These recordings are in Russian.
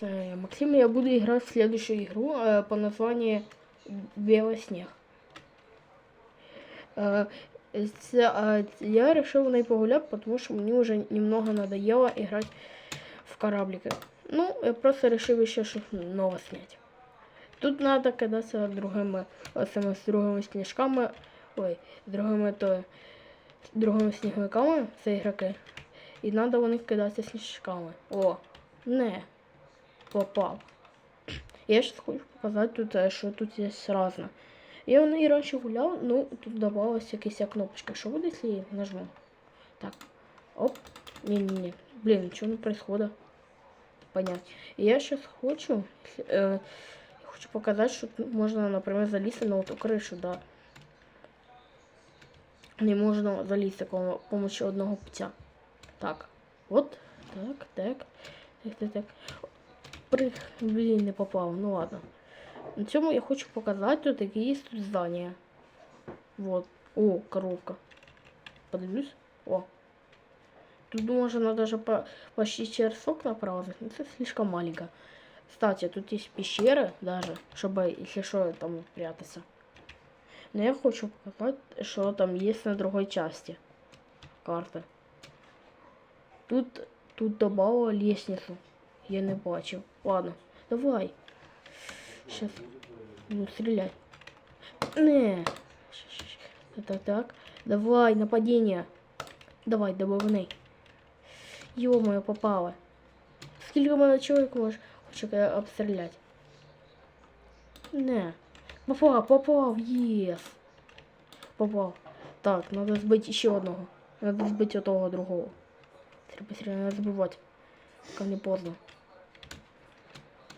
Э, Максим, я буду играть в следующую игру э, по названию Белый снег. Э, це, э, я решил в ней погулять, потому что мне уже немного надоело играть в кораблики. Ну, я просто решил еще что-то новое снять. Тут надо кидаться другими, оцими з другими сніжками, ой, з другими то, другими сніговиками, це ігроки. І треба в них кидатися сніжками. О, не, попав. Я сейчас хочу показати тут, е, що тут є разне. Я в неї раніше гуляв, ну тут додавалась якась кнопочка. Що буде, якщо я її нажму? Так. Оп. Не-не-не. Блин, ничего не происходит. Понять. И я сейчас хочу, э, я хочу показать, что тут можно, например, залезть на эту крышу, да. Не можно залезть с помощью одного путя. Так. Вот. Так, так. Так, так, так. Прыг. Блин, не попал. Ну ладно. На цьому я хочу показати тут які є тут здання. Вот. О, коробка. Подивлюсь. О. Тут можно даже по, почти через окна пролазить, но это слишком маленько. Кстати, тут есть пещеры даже, чтобы, если что, там прятаться. Но я хочу показать, что там есть на другой части карты. Тут, тут добавила лестницу. Я не бачив. Ладно, давай. Сейчас. Ну, стреляй. Не. Так, так. Давай, нападение. Давай, добавний. Ё-моё, попало. Скільки мене чоловік може хоче обстріляти? Не. Попав, попав, єс. Попав. Так, надо збити ще одного. Надо збити того другого. Треба надо збивати. Пока не поздно.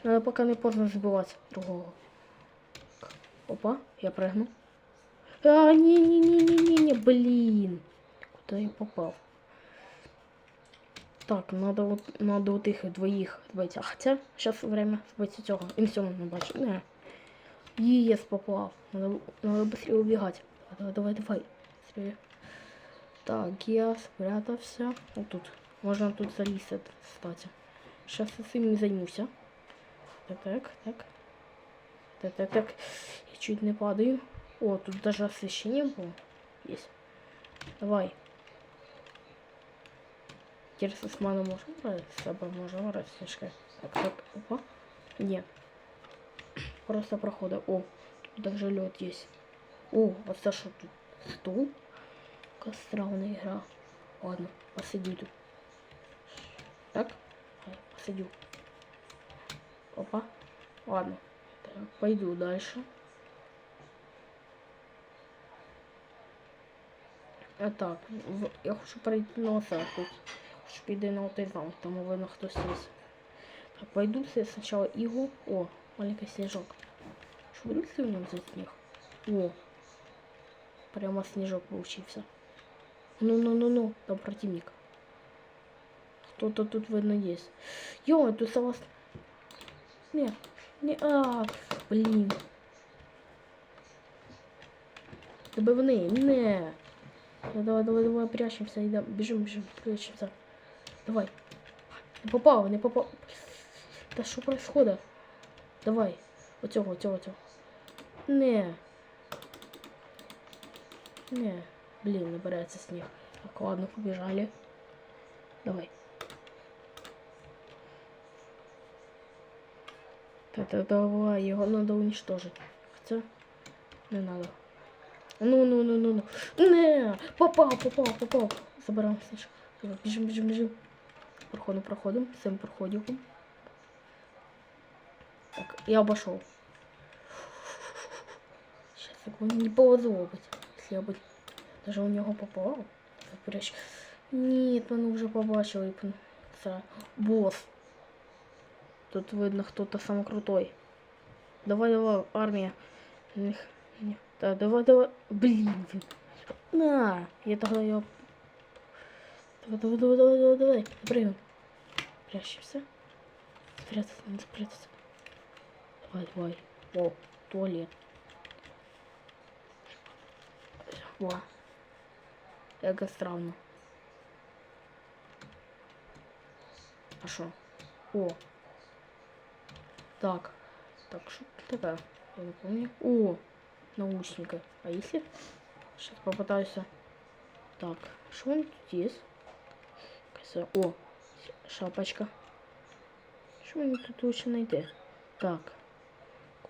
Надо пока не поздно збивати другого. Опа, я прыгну. А, не-не-не-не-не, блин. Куда я попал? Так, надо вот, надо вот их двоих сбить. А хотя, сейчас время сбить цього. І всьому не бачу. Не. Єс попав. Надо, надо быстрее убегать. Давай, давай, давай. Быстрее. Так, я спрятався. Вот тут. Можно тут залізти, кстати. Сейчас я цим не займуся. Так, так, так. Так, так. Я чуть не падаю. О, тут даже освещение было. Есть. Давай. Интересно, с маном можем брать? С собой можем брать снежка. Так, так, опа. Нет. Просто прохода. О, даже лед есть. О, это что тут? Стул? Какая странная игра. Ладно, посиди тут. Так? Посидю. Опа. Ладно. Так, пойду дальше. А так, я хочу пройти на оце тут. Хочу піде на отой замок, там видно хтось є. Так, пойду все сначала игу. О, маленький снежок. Будет ли в нем за снег? О, прямо снежок получился. Ну-ну-ну-ну, там противник. Кто-то тут видно есть. Ё, тут сова... Не, не, а, блин. Добивний, не. Ну, давай, давай, давай, прячемся, идем, бежим, бежим, прячемся. Давай. Не попал, не попал. Да что происходит? Давай. Вот цього, цього, цього. Не. Не. Блин, набирается снег. Так, ладно, побежали. Давай. Да-да, давай, его надо уничтожить. Хотя, не надо. Ну, ну, ну, ну, ну. Не, попал, попал, попал. Забираем. Давай, Бежим, бежим, бежим. Проходим, проходим. Всем проходим. Так, я обошел. Сейчас такого не повезло быть. Если я бы даже у него попал. Нет, мене вже побачили. Це босс. Тут видно, хто-то сам крутой. Давай, давай, армія. Них- ні. Так, давай, давай. Блін. він. На, я тогда його... Давай, давай, давай, давай, давай, давай. Прыгаем. Прячемся. Спрятаться, надо спрятаться. Давай, давай. О, туалет. О. Эго странно. А що? О. Так. Так, что такое? Я не помню. О, наушники. А если? Сейчас попытаюсь. Так, что он тут есть? Какая-то- О, шапочка. Що мені тут лучше знайти? Так.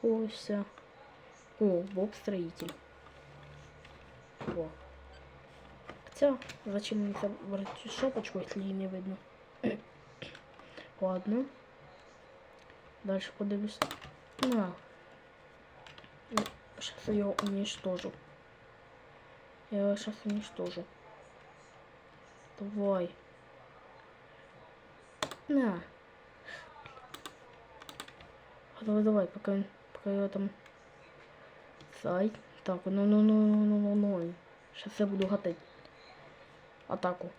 Кося. О, Боб строитель. О. Хотя, зачем мне забрать эту шапочку, если її не видно? Ладно. Дальше подивлюсь. На. Сейчас я его уничтожу. Я его сейчас уничтожу. Давай. На. Давай, давай, пока, пока я там... Сай. Так, ну, ну, ну, ну, ну. Сейчас я буду гатить. Атаку.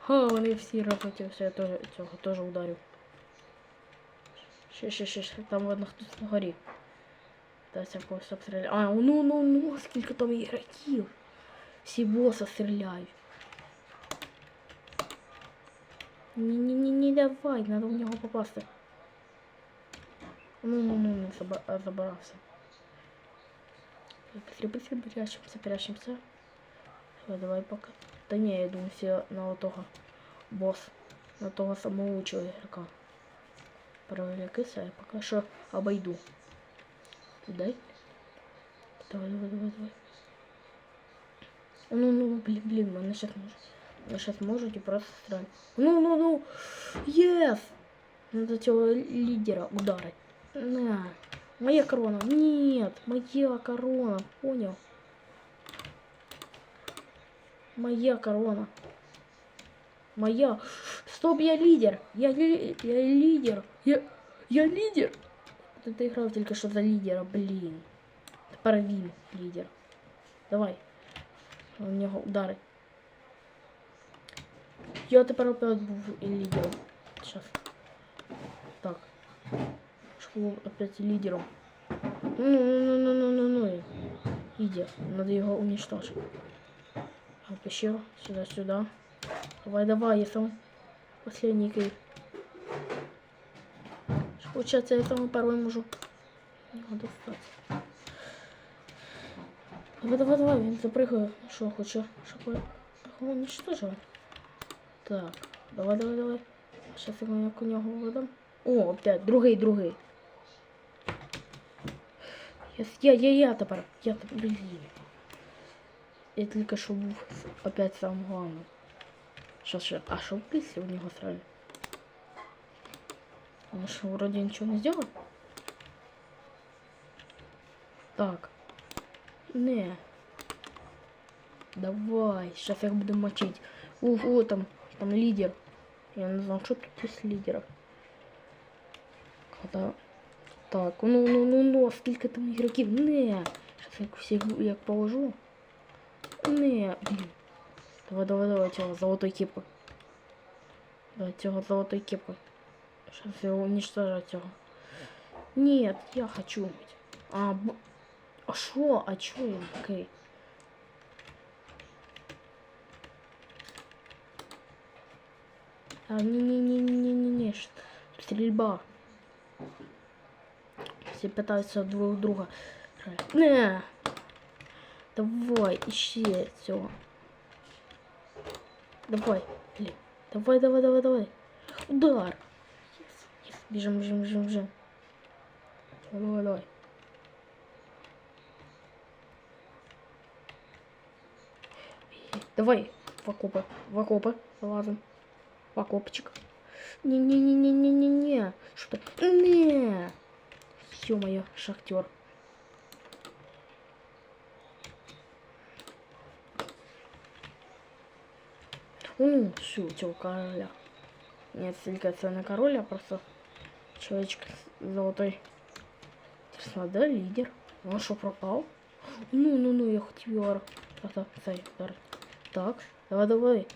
Ха, вони всі роботи, все, я теж, цього теж ударю. Ще, ще, ще, ще, там видно хтось на горі. Десь я когось обстріляю. А, ну, ну, ну, скільки там ігроків. Всі боса стріляють. Ні-ні-ні, давай, надо в нього попасти. Ну, ну, ну, не заба- а, забирався. Быстрее, быстрее, прячемся, прячемся. Давай, давай пока. Да не, я думаю, все на того босс, на того самоучего игрока. Провлекайся, я пока что обойду. Дай. Давай, давай, давай, давай. Ну, ну, блин, блин, она сейчас может. Она сейчас можете просто стрелять. Ну, ну, ну. Yes! Надо этого лидера ударить. На. Моя корона. Нет, моя корона. Понял? Моя корона Моя. Стоп, я лидер. Я, ли- я лидер. Я, я лидер. Вот Ты играл только что за лидера, блин. Тепер він лідер. Давай. У нього удари. Я тепер опять був і лідером. Сейчас. Так. Щоб був опять лідером. Ну, ну, ну, ну, ну, ну. Иди, надо его уничтожить. А, пещеру. Давай, давай, я сам последний кейк. Получается, я самый первый можу. Його достати. Давай, давай, давай, він запригає. Що хоче? Щоб я його уничтожив. Так, давай, давай, давай. Сейчас я у нього видам. О, опять, другий, другий. Я, я, я, тепер. Я тепер, блін. Я тільки що був опять сам главний. Сейчас ще, а що після у нього сразу? Он что, вроде ничего не сделал? Так. Не. Давай, сейчас я их буду мочить. Ого, там, там лидер. Я не знал, что тут есть лидеров. Когда... Так, ну, ну, ну, ну, скільки там ігроків? Не. Сейчас я всіх як положу. Не, блін. Давай, давай, давай, цього золотой кепкой. Давай, цього золотой кепкой. Сейчас я уничтожать его. Нет, я хочу быть. А, б... а шо? А чё я? Окей. А, не-не-не-не-не-не. Стрельба. Все пытаются друг друга. Не. Давай, ищи все. Давай, блин. Давай, давай, давай, давай. Удар. Бежим, бежим, бежим, бежим. Давай, давай, давай. В окопы, в окопы, залазим. В окопчик. Не-не-не-не-не-не-не. Что-то... Не. Ё-моё, шахтер. Ну, все, цього короля. Нет, только це не король, а просто человечек золотой. Интересно, а да, лидер? Он что, пропал? Ну, ну, ну, я хотів його. Так, так, цей, удар. Так, давай, давай.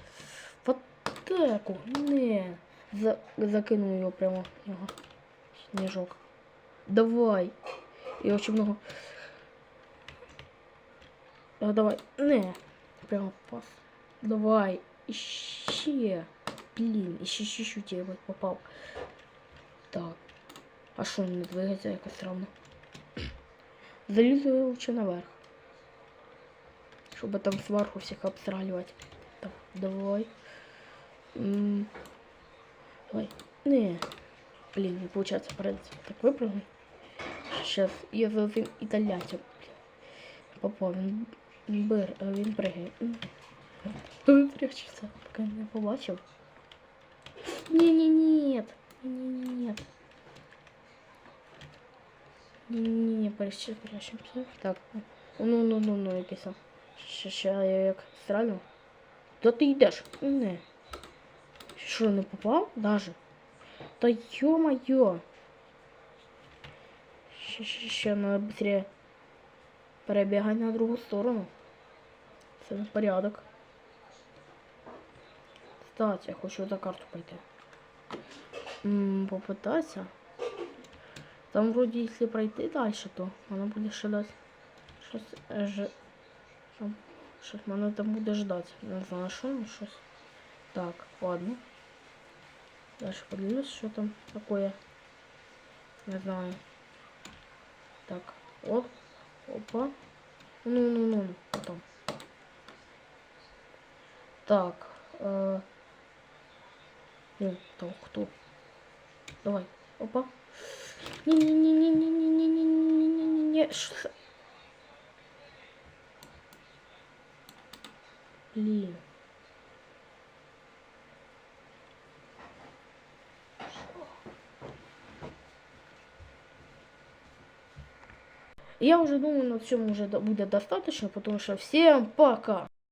В атаку. Не. За, закинув його прямо в нього. Сніжок. Давай. І очень много. А, давай. Не. Прямо пас. Давай. Іще. Блін, ищи чуть-чуть я попал. Так. А що не двигается я как равно? Залезу я лучше наверх. Чтобы там сварку всех обстралювати. Так, давай. М -м давай. Не. Блин, не получается придется. Так випрыгну. Сейчас я за цим італянцем. Попав. Э, він бир, він пригає. М. Він прячеться, поки не побачив. Не-не-нет. Не-не-нет. Не-не-не, прячемся, прячемся. Так. Ну-ну-ну-ну, якийсь. Ще, ще я як стрелю. Та ти йдеш? Не. Що, не попав? Даже. Та ё-моё. Ще, ще, ще, надо быстрее перебігати на другу сторону. Це не порядок. Кстати, я хочу за карту пойти. М, попытаться. Там вроде если пройти дальше, то воно буде ще дати. Щось е, ж... Щось мене там буде ждати. Не знаю, що, ну щось. Так, ладно. Дальше подивлюсь, що там такое. Не знаю. Так, оп, опа. Ну, ну, ну, ну, потом. Так. Э... Ну, там кто? Давай, опа. Не-не-не-не-не-не-не-не-не-не-не. Блин. Я уже думаю, на цьому уже до- буде достаточно, потому что всем пока.